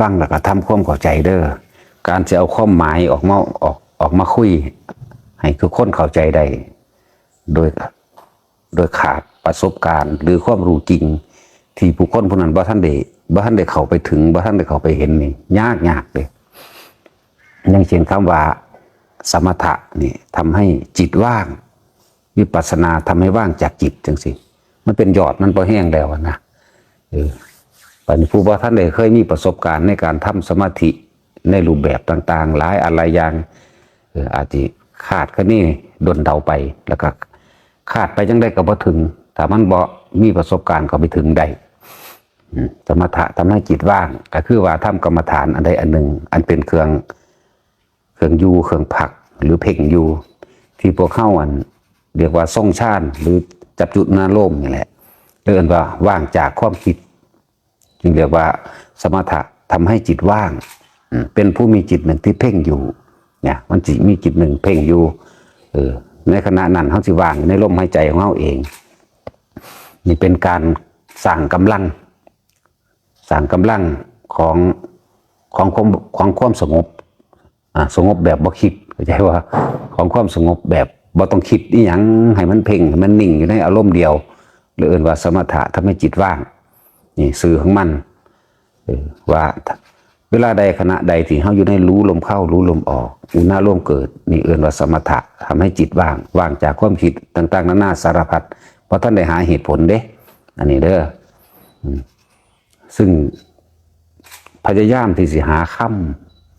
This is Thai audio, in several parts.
ฟังแล้วก็ทำความเข้าใจเด้อการจะเอาความหมายออกมาออกออกมาคุย ให้ทุกคนเข้าใจได้โดยโดยขาดประสบการณ์ หรือความรู้จริง ที่ผู้คนผู้นั้นบ่ท่านได้บ่ท่านได้เข้าไปถึงบ่ท่านได้เข้าไปเห็นนี่ยากยากเลยอย่างเช่นคำว่าสมถะนี่ทำให้จิตว่าง วิปัสสนาทำให้ว่างจากจิตจังสิมันเป็นยอดมันพอแห้งแล้วนะเออ ปัญผู้ว่าท่านได้เคยมีประสบการณ์ในการทำสมาธิในรูปแบบต่างๆ หลายอะไรอย่างเอออาจจะขาดก็นี่ดนเดาไปแล้วก็ขาดไปยังได้ก็บ่ถึงถ้ามันบ่มีประสบการณ์ก็ไปถึงได้อสมถะทำให้จิตว่างก็คือว่าทำกรรมฐานอันใดอันหนึ่ง อันเป็นเครื่องเครื่องยูเครื่องผัก หรือเพ่งยูที่พวกเข้าอันเรียกว่าทรงชาติหรือจับจุดนาโลมนี่แหละเรียกว่าว่างจากความคิด จึงเรียกว่าสมถะทำให้จิตว่าง เป็นผู้มีจิตหนึ่งที่เพ่งอยู่เนี่ยมันจิตมีจิตหนึ่งเพ่งอยู่เออในขณะนั้นเขาสิว่างในลมหายใจของเขาเอง นี่เป็นการสั่งกำลัง สั่งกำลังของของความของความสงบอ่าสงบแบบบ่คิดเข้าใจว่าของความสงบแบบบ่ต้องคิดอีหยังให้มันเพ่งให้มันนิ่งอยู่ในอารมณ์เดียวหรือเอื่นว่าสมถะทำให้จิตว่าง นี่สื่อของมันว่าเวลาใดขณะใดที่เฮาอยู่ในรู้ลมเข้ารู้ลมออกอุณาร่วมเกิดนี่เอื่นว่าสมถะทำให้จิตว่างว่างจากความคิดต่าง ๆนานาสารพัดเพราะท่านได้หาเหตุผลเด้ อันนี้เด้อซึ่งพยายามที่สิหาค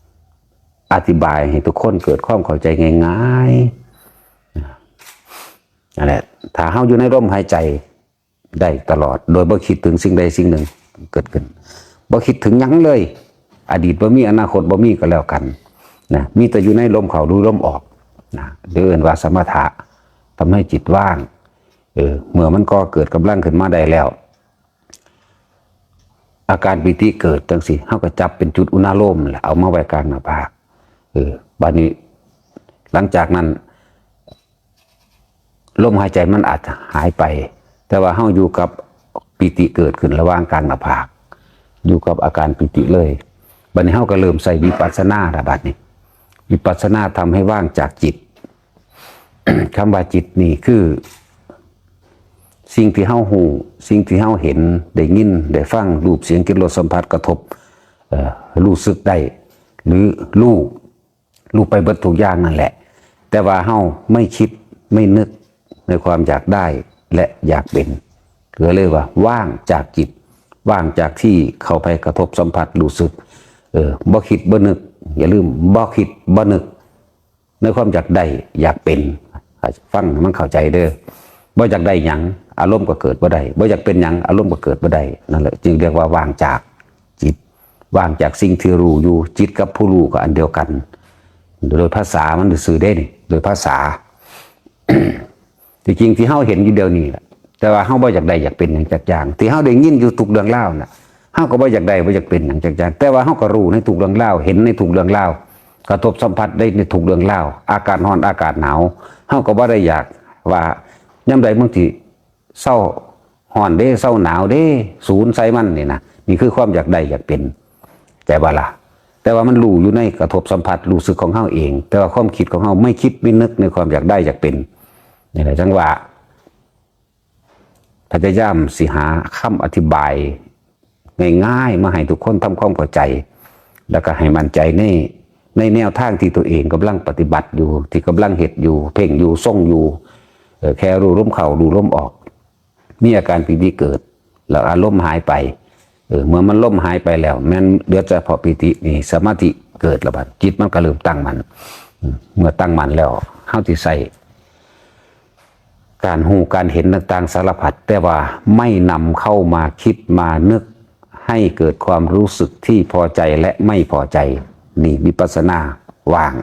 ำอธิบายให้ทุกคนเกิดความเข้าใจง่ายๆนั่นแหละถ้าเฮาอยู่ในร่มหายใจ ได้ตลอด โดยบ่คิดถึงสิ่งใดสิ่งหนึ่งเกิดขึ้นบ่คิดถึงยังเลย อดีตบ่มีอนาคตบ่มีก็แล้วกันนะมีแต่อยู่ในลมเข้าดูลมออกนะหรือเอื่นว่าสมถะทำให้จิตว่างเออเมื่อมันก็เกิดกำลังขึ้นมาได้แล้ว อาการปิติเกิดจังสิเฮาก็จับเป็นจุดอุณาโลมแหละเอามาไว้กลางหน้าผากเออบัดนี้หลังจากนั้นลมหายใจมันอาจจะหายไป แต่ว่าเฮาอยู่กับปิติเกิดขึ้นระหว่างกลางหน้าผาก อยู่กับอาการปิติเลยบัดนี้เฮาก็เริ่มใส่วิปัสสนาละบัดนี้ วิปัสสนาทำให้ว่างจากจิตคำว่าจิตนี่คือ สิ่งที่เฮาหูสิ่งที่เฮาเห็นได้ยินได้ฟังรูปเสียงกลิ่นรสสัมผัสกระทบเอ่อรู้สึกได้หรือรู้รู้ไปเบิดทุกอย่างนั่นแหละ แต่ว่าเฮาไม่คิดไม่นึกในความอยากได้ และอยากเป็นก็เลยกว่าว่างจากจิต ว่างจากที่เข้าไปกระทบสัมผัสรู้สึกเออบ่คิดบ่นึก อย่าลืมบ่คิดบ่นึก ในความอยากได้อยากเป็นฟังมันเข้าใจเด้อบ่อยากได้หยังอารมณ์ก็เกิดบ่ได้บ่อยากเป็นหยังอารมณ์ก็เกิดบ่ได้นั่นแหละจึงเรียกว่าว่างจากจิต ว่างจากสิ่งที่รู้อยู่จิตกับผู้รู้ก็อันเดียวกัน โดยภาษามันสื่อได้นี่โดยภาษา ที่จริงที่เฮาเห็นอยู่เดียวนี้แหละแต่ว่าเฮาบ่อยากได้อยากเป็นอย่างจักอย่างที่เฮาได้ยินอยู่ทุกเรื่องเล่าน่ะเฮาก็บ่อยากได้บ่อยากเป็นอย่างจักอย่างแต่ว่าเฮาก็รู้ในทุกเรื่องเล่าเห็นในทุกเรื่องเล่ากระทบสัมผัสได้ในทุกเรื่องเล่าอากาศร้อนอากาศหนาวเฮาก็บ่ได้อยากว่ายามใดบางทีเศร้าร้อนเด้เศร้าหนาวเด้ศูนย์ใส่มันนี่นะนี่คือความอยากได้อยากเป็น แต่ว่าล่ะแต่ว่ามันรู้อยู่ในกระทบสัมผัสรู้สึกของเฮาเอง แต่ว่าความคิดของเฮาไม่คิดไม่นึกในความอยากได้อยากเป็น นี่แหละจังว่าพยายามสิหาคำอธิบายง่ายๆมาให้ทุกคนทำความเข้าใจ แล้วก็ให้มั่นใจในในแนวทางที่ตัวเองกำลังปฏิบัติอยู่ ที่กำลังเหตุอยู่ เพ่งอยู่ส่งอยู่แค่รู้ลมเข่ารู้ลมออก มีอาการปีติเกิด แล้วอารมณ์หายไปเออเมื่อมันล่มหายไปแล้วแม้นเดือดจะพอปิตินี่สมาธิเกิดแล้วบัดจิตมันก็เริ่มตั้งมัน เมื่อตั้งมันแล้วเฮาที่ใส่ การหูการเห็นต่างๆสารพัดแต่ว่าไม่นำเข้ามาคิดมานึก ให้เกิดความรู้สึกที่พอใจและไม่พอใจ นี่วิปัสสนาว่าง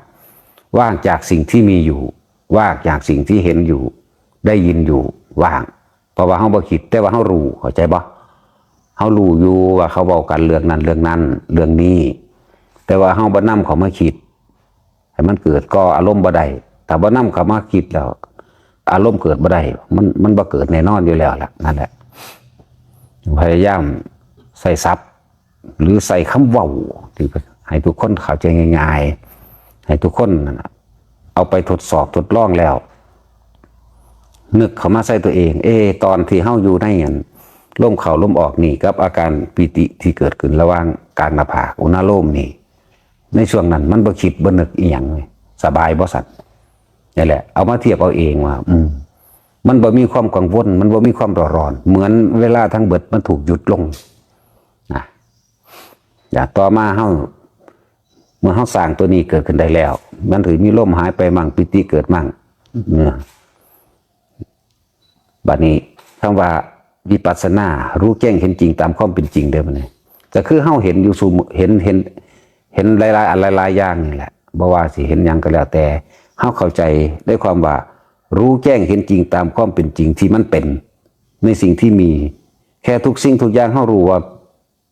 ว่างจากสิ่งที่มีอยู่ ว่างจากสิ่งที่เห็นอยู่ ได้ยินอยู่ว่างเพราะว่าเฮาบ่คิดแต่ว่าเฮารู้เข้าใจบ่เฮารู้อยู่ว่าเขาบอกกันเรื่องนั้นเรื่องนั้นเรื่องนี้ แต่ว่าเฮาบ่นำเขามาคิดให้มันเกิดก็อารมณ์บ่ได้ถ้าบ่นำเขามาคิดแล้ว อารมณ์เกิดบ่ได้ มันมันบ่เกิดแน่นอนอยู่แล้วล่ะนั่นแหละ พยายามใส่ซับหรือใส่คำเว้าที่ให้ทุกคนเข้าใจง่าย ๆ ให้ทุกคนเอาไปทดสอบทดลองแล้ว นึกเข้ามาใส่ตัวเอง เอ ตอนที่เฮาอยู่ในอันล่มเข่าล่มออกนี่กับอาการปิติที่เกิดขึ้นระหว่างกลางหน้าผากอุณาโลมนี่ ในช่วงนั้นมันบ่คิดบ่นึกอีหยังสบายบ่สัตว์ นี่แหละ เอามาเทียบเอาเองว่าอืมมันบ่มีความกังวล มันบ่มีความร้อนร้อน เหมือนเวลาทั้งเบิดมันถูกหยุดลงนะอย่าต่อมาเฮาเมื่อเฮาสร้างตัวนี้เกิดขึ้นได้แล้ว มันถือมีลมหายไปมั่งปิติเกิดมั่งเนี่ยบัดนี้คำว่าวิปัสสนา รู้แจ้งเห็นจริงตามความเป็นจริงเด้อมันนี่ก็คือเฮาเห็นอยู่สู่เห็นเห็น เห็นหลายๆอันหลายๆอย่างนี่แหละบ่ว่าสิเห็นหยังก็แล้วแต่ เฮาเข้าใจได้ความว่า รู้แจ้งเห็นจริงตามความเป็นจริงที่มันเป็น ในสิ่งที่มี แค่ทุกสิ่งทุกอย่างเฮารู้ว่า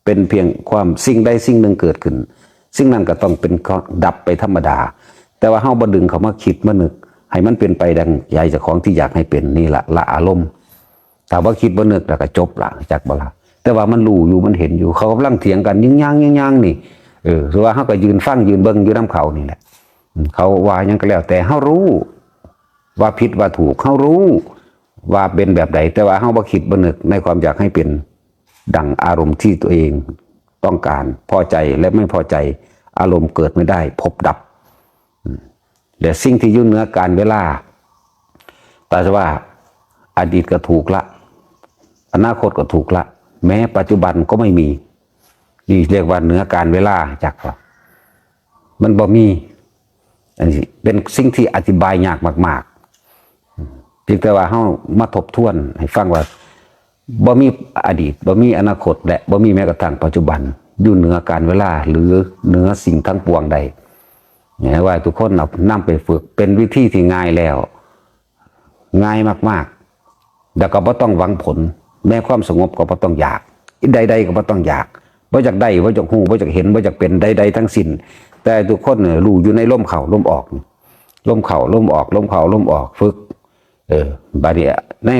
เป็นเพียงความสิ่งใดสิ่งหนึ่งเกิดขึ้น สิ่งนั้นก็ต้องเป็นก็ดับไปธรรมดา แต่ว่าเฮาบ่ดึงเขามาคิดมานึก ให้มันเป็นไปดังใหญ่จากของที่อยากให้เป็นนี่ละละอารมณ์ถ้าว่าคิดบ่นึกแล้วก็จบละจากบละแต่ว่ามันรู้อยู่มันเห็นอยู่เขากำลังเถียงกันยิ่งย่างยิ่งย่างนี่เออคือว่าเฮาก็ยืนฟังยืนเบิ่งยู่น้ำเขานี่แหละ เขาว่ายังก็แล้ว แต่เฮารู้ ว่าผิดว่าถูกเฮารู้ ว่าเป็นแบบใดแต่ว่าเฮาบ่คิดบ่นึกในความอยากให้เป็นดังอารมณ์ที่ตัวเองต้องการพอใจและไม่พอใจอารมณ์เกิดไม่ได้ พบดับและสิ่งที่ยุ่เหนือการเวลาแต่ว่าอดีตก็ถูกละ อนาคตก็ถูกละ แม้ปัจจุบันก็ไม่มี นี่เรียกว่าเหนือการเวลาจากเรามันบ่มี อันนี้เป็นสิ่งที่อธิบายยากมากๆเพียงแต่ว่าเฮามาทบทวน ให้ฟังว่าบ่มีอดีตบ่มีอนาคต และบ่มีแม้กระทั่งปัจจุบัน อยู่เหนือการเวลา หรือเหนือสิ่งทั้งปวงใดเนี่ยว่าทุกคนเอานำไปฝึกเป็นวิธีที่ง่ายแล้ว ง่ายมากๆแล้วก็บ่ต้องหวังผล แม้ความสงบก็บ่ต้องอยาก ใด ๆ ก็บ่ต้องอยากบ่อยากได้บ่อยากฮู้บ่อยากเห็นบ่อยากเป็นใด ๆ ทั้งสิ้น แต่ทุกคนเนี่ยรู้อยู่ในลมเข้าลมออกลมเข้าลมออกลมเข้าลมออกฝึก เออบาดเดียใน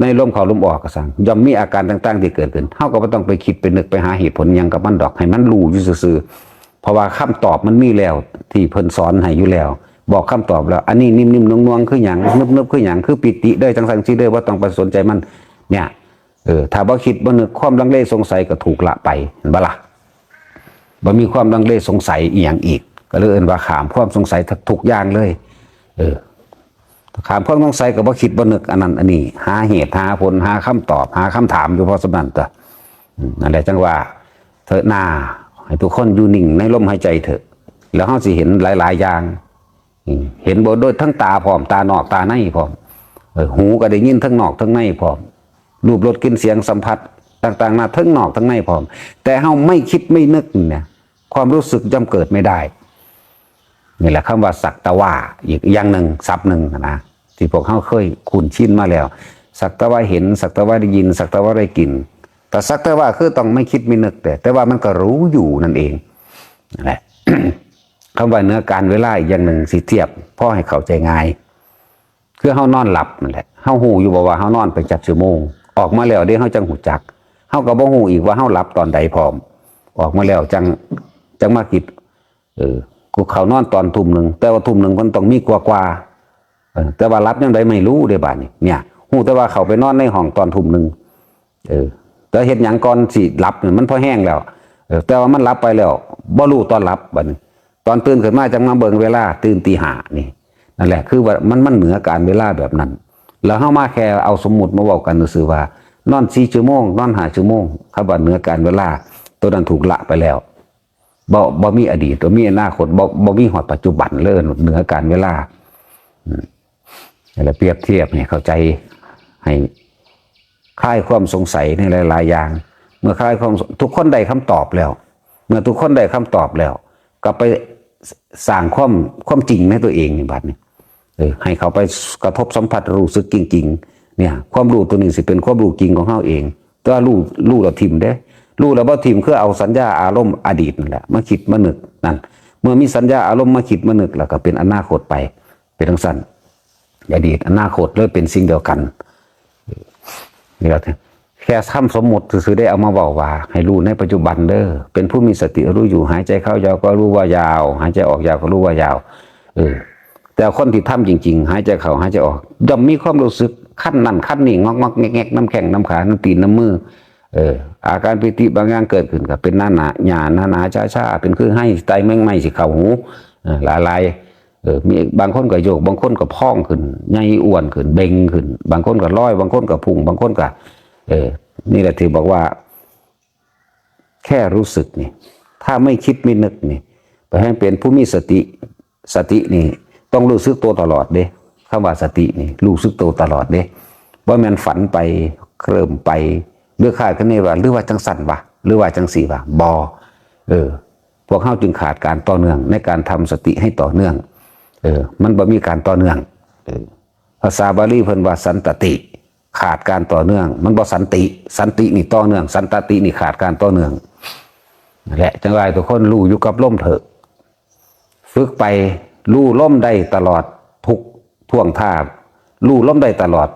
ในลมเข้าลมออกก็สั่งย่อมมีอาการต่าง ๆ ที่เกิดขึ้นเฮาก็บ่ต้องไปคิดไปนึกไปหาเหตุผลยังกับมันดอกให้มันรู้อยู่ซื่อๆเพราะว่าคำตอบมันมีแล้ว ที่เพิ่นสอนให้อยู่แล้ว บอกคำตอบแล้ว อันนี้นิ่มๆนวลๆคือหยังนึบๆคือหยังคือปิติเด้จังซั่นสิเด้อบ่ต้องไปสนใจมัน เนี่ยเออถ้าบ่คิดบ่นึกความลังเลสงสัยก็ถูกละไปเห็นบ่ล่ะ บ่มีความลังเลสงสัยอีหยังอีก ก็เลยเอิ้นว่าขามความสงสัยทุกอย่างเลย เออขามความสงสัยก็บ่คิดบ่นึกอันนั้นอันนี้ หาเหตุหาผลหาคำตอบ หาคำถามอยู่พอสมนั้นตัวอืมนั่นแหละจังว่าเถอะหน้าให้ทุกคนอยู่นิ่งในลมหายใจเถอะ แล้วเฮาสิเห็นหลาย ๆ อย่างเห็นบ่โดยทั้งตาพร้อมตานอกตาในพร้อมเออหูก็ได้ยินทั้งนอกทั้งในพร้อมรูปรสกลินเสียงสัมผัส ต่างๆหน้าทั้งนอกทั้งในพร้อม แต่เฮาไม่คิดไม่นึกเนี่ย ความรู้สึกย่อมเกิดไม่ได้นี่แหละคำว่าสักตะว่าอีกอย่างหนึ่งศัพท์หนึ่งนะที่พวกเขาเคยคุ้นชินมาแล้ว สักตะว่าเห็น สักตะว่าได้ยิน สักตะว่าได้กลิ่นแต่สักตะว่าคือต้องไม่คิดไม่นึกแต่ แต่ว่ามันก็รู้อยู่นั่นเองนั่นแหละคำว่าเนื้อการเวลาอย่างหนึ่งสิเทียบพ่อให้เข้าใจง่ายคือเฮานอนหลับนั่นแหละเฮาหูอยู่บอกว่าเฮานอนไปจักชั่วโมง ออกมาแล้วเด้เฮาจังหูจักเฮาก็บ่ฮู้อีกว่าเฮาหลับตอนใดพร้อม ออกมาแล้วจัง จังมาคิดเออกูเขานอนตอนทุ่มหนึ่งแต่ว่าทุ่มหนึ่งมันต้องมีกว่ากว่าเออแต่ว่ารับยังไดไม่รู้เด้บาดนี้เนี่ยฮู้แต่ว่าเขาไปนอนในห้องตอนทุ่มหนึ่งเออ แต่เฮ็ดหยังก่อนสิหลับเนี่ยมันพอแห้งแล้วเออแต่ว่ามันหลับไปแล้วบ่รู้ตอนหลับบัดนี้ตอนตื่นขึ้นมาจังมาเบิ่งเวลา ตื่นตีหานี่นั่นแหละ คือว่ามันมันเหนือการเวลาแบบนั้นแล้วเฮามาแค่เอาสมมุติมาเว้ากันซื่อว่านอน4ชั่วโมงนอน5ชั่วโมงคำว่าเหนือการเวลาตัวนั้นถูกละไปแล้ว บ่บ่มีอดีตบ่มีอนาคตบ่บ่มีหอดปัจจุบันเลยเหนือการเวลาอืมแล้วเปรียบเทียบให้เข้าใจให้คลายความสงสัยในหลาย ๆ อย่าง เมื่อคลายความทุกคนได้คำตอบแล้ว เมื่อทุกคนได้คำตอบแล้ว ก็ไปสร้างความความจริงในตัวเองในบัดนี้เออให้เขาไปกระทบสัมผัสรู้สึกจริง ๆ เนี่ย ความรู้ตัวนี้สิเป็นความรู้จริงของเขาเองตัวรู้รู้เราทิมเด้ รู้แล้วว่าทีมคือเอาสัญญาอารมณ์อดีตนั่นแหละมาคิดมานึกนั่นเมื่อมีสัญญาอารมณ์มาคิดมานึกแล้วก็เป็นอนาคตไป เป็นทั้งสั้นอดีตอนาคตเลยเป็นสิ่งเดียวกันนี่แหละแค่คำสมมติซื้อได้เอามาบอกว่า ให้รู้ในปัจจุบันเด้อเป็นผู้มีสติรู้อยู่หายใจเข้ายาวก็รู้ว่ายาว หายใจออกยาวก็รู้ว่ายาว เออ แต่คนที่ทำจริง ๆ หายใจเข้าหายใจออกย่อมมีความรู้สึกขั้นนั่นขั้นนี่งอกงอกแงกแงกน้ำแข็งน้ำขาน้ำตีนน้ำมือ เอออาการปิติบางอย่างเกิดขึ้นก็เป็นหน้าหนาหยาหน้าหนาช้าช้าเป็นคือให้ไตแม่งไม่สิเข่าหูหลายลายเออมีบางคนก็โยก บางคนก็พองขึ้นใหญ่อ้วนขึ้นเบ่งขึ้น บางคนก็ลอย บางคนก็พุ่ง บางคนก็เออ นี่แหละที่บอกว่า แค่รู้สึกนี่ ถ้าไม่คิดไม่นึกนี่ไปให้เป็นผู้มีสติสตินี่ ต้องรู้สึกตัวตลอดเด้คำว่าสตินี่รู้สึกตัวตลอดเด้ว่ามันฝันไปเคลิ่มไป เลือกขาดกันนี่ว่าหรือว่าจังสันวะหรือว่าจังสีวะบอเออ พวกเข้าจึงขาดการต่อเนื่อง ในการทำสติให้ต่อเนื่อง เออ มันบ่มีการต่อเนื่องเออภาษาบาลีเพิ่นว่าสันตติ ขาดการต่อเนื่อง มันบ่สันติ สันตินี่ต่อเนื่อง สันตตินี่ขาดการต่อเนื่องแหละจังไรทุกคนรู้อยู่กับล่มเถอะ ฝึกไปลู่ล่มได้ตลอดทุกท่วงท่าลู่ล่มได้ตลอด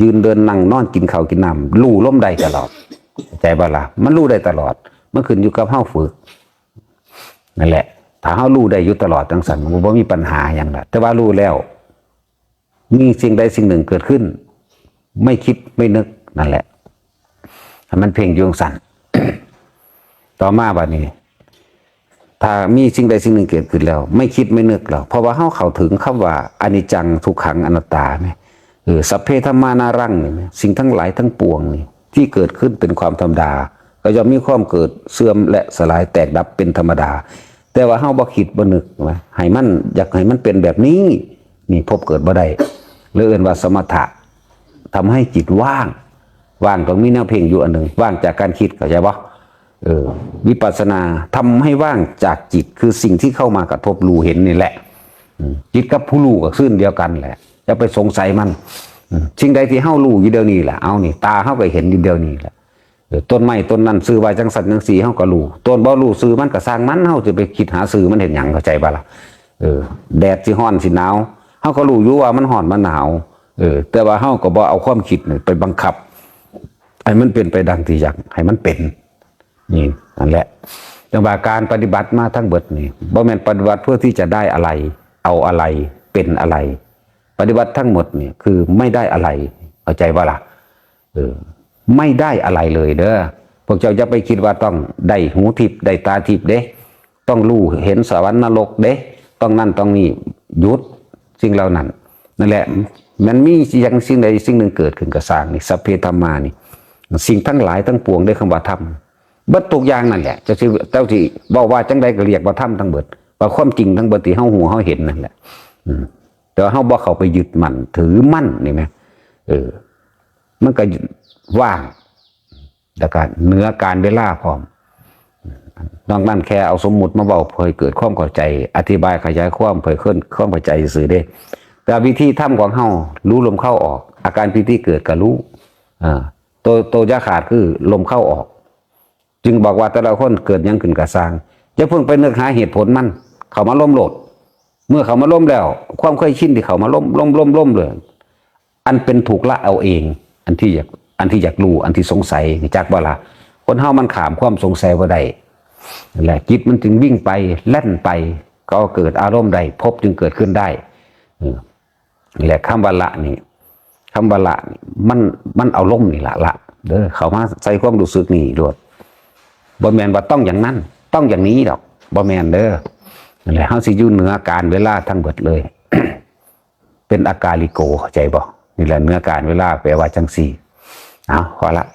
ยืนเดินนั่งนอนกินข้าวกินน้ำลู่ล่มได้ตลอด ใจบ่ละมันลู่ได้ตลอด มันขึ้นอยู่กับเฮาฝึกนั่นแหละ ถ้าเฮาลู่ได้อยู่ตลอดจังสันมันบ่มีปัญหาอย่างละแต่ว่ารู้แล้ว มีสิ่งใดสิ่งหนึ่งเกิดขึ้น ไม่คิดไม่นึกนั่นแหละมันเพ่งอยวงสันต่อมาบัดนี้ ถ้ามีสิ่งใดสิ่งหนึ่งเกิดขึ้นแล้ว ไม่คิดไม่นึกหรอกเพราะว่าเฮาเข้าถึงคำว่าอนิจจังทุกขังอนัตตาไหม เออสัพเพธรรมานารังนี่สิ่งทั้งหลายทั้งปวงนี่ที่เกิดขึ้นเป็นความธรรมดา ก็ย่อมมีความเกิดเสื่อมและสลายแตกดับเป็นธรรมดา แต่ว่าเฮาบ่คิดบ่นึกว่าให้มันอยากให้มันเป็นแบบนี้ นี่พบเกิดบ่ได้หรือเอื่นว่าสมถะทำให้จิตว่าง ว่างต้องมีแนวเพ่งอยู่อันหนึ่งว่างจากการคิดเข้าใจปะเออวิปัสสนาทำให้ว่างจากจิตคือสิ่งที่เข้ามากระทบรู้เห็นนี่แหละจิตกับผู้รู้ก็ซึ่งเดียวกันแหละ อย่าไปสงสัยมันสิ่งใดที่เฮารู้อยู่เดียวนี้แหละเอานี่ตาเฮาก็เห็นอยู่เดียวนี้แหละต้นไม้ต้นนั้นซื้อไว้จังสันจังสีเฮาก็รู้ต้นบ่รู้ซื้อมันก็สร้างมันเฮาจะไปคิดหาซื้อมันเห็นหยังเข้าใจบ่ล่ะเออแดดสิร้อนสิหนาวเฮาก็รู้อยู่ว่ามันร้อนมันหนาวเออ แต่ว่าเฮาก็บ่เอาความคิดนี่ไปบังคับให้มันเป็นไปดังที่อยากให้มันเป็นนี่นั่นแหละจังหวะการปฏิบัติมาทั้งเบิดนี่บ่แม่นปฏิบัติเพื่อที่จะได้อะไร เอาอะไรเป็นอะไร ปฏิบัติทั้งหมดนี่คือไม่ได้อะไรเข้าใจว่าล่ะเออไม่ได้อะไรเลยเด้อพวกเจ้าจะไปคิดว่าต้องได้หูทิพย์ได้ตาทิพย์เด้ ต้องรู้เห็นสวรรค์นรกเด้ ต้องนั่นต้องนี่ยุดสิ่งเหล่านั้นนั่นแหละ มันมีอย่างสิ่งใดสิ่งหนึ่งเกิดขึ้นกับสร้างนี่สัพเพธรรมานี่ สิ่งทั้งหลายทั้งปวงได้คำว่าธรรมเบิดทุกอย่างนั่นแหละจะสิเจ้าที่บอกว่าจังใดก็เรียกว่าธรรมทั้งเบิดว่าความจริงทั้งเบิดที่เฮาหูเฮาเห็นนั่นแหละ อืม แต่เฮาบ่เข้าไปยึดมั่นถือมั่นนี่ไหมเออ มันก็ว่างแล้วก็เหนื้อการเวลาพร้อมนอกนั้นแค่เอาสมมุติมาเบาเผยเกิดความเข้าใจ อธิบายขยายความเผยขึ้นความเข้าใจสื่อได้ แต่วิธีทำของเฮารู้ลมเข้าออก อาการพิธีเกิดก็รู้อ่าตัวตัวยาขาดคือลมเข้าออก จึงบอกว่าแต่ละคนเกิดยังขึ้นกระสร้างจะเพิ่งไปนึกหาเหตุผลมัน เขามาล้มโหลด เมื่อเขามาล้มแล้ว ความเคยชินที่เขามาล้มล้มล้มล้มเลยอันเป็นถูกละเอาเอง อันที่อยากอันที่อยากรู้อันที่สงสัยนี่จักบ่ละคนเฮามันขามความสงสัยบ่ได้นั่นแหละจิตมันจึงวิ่งไปแล่นไป ก็เกิดอารมณ์ใดพบจึงเกิดขึ้นได้นี่แหละคำว่าละนี่คำว่าละนี่มันมันเอาล่มนี่ละละเด้อเขามาใส่ความรู้สึกนี่รวดบ่แมนว่าต้องอย่างนั้น ต้องอย่างนี้ดอกบ่แมนเด้อ นั่นแหละเฮาสิอยู่เหนือการเวลาทั้งหมดเลย เป็นอากาลิโกเข้าใจบ่นี่แหละเนื้อการเวลาแปลว่าจังสี่เอาพอละ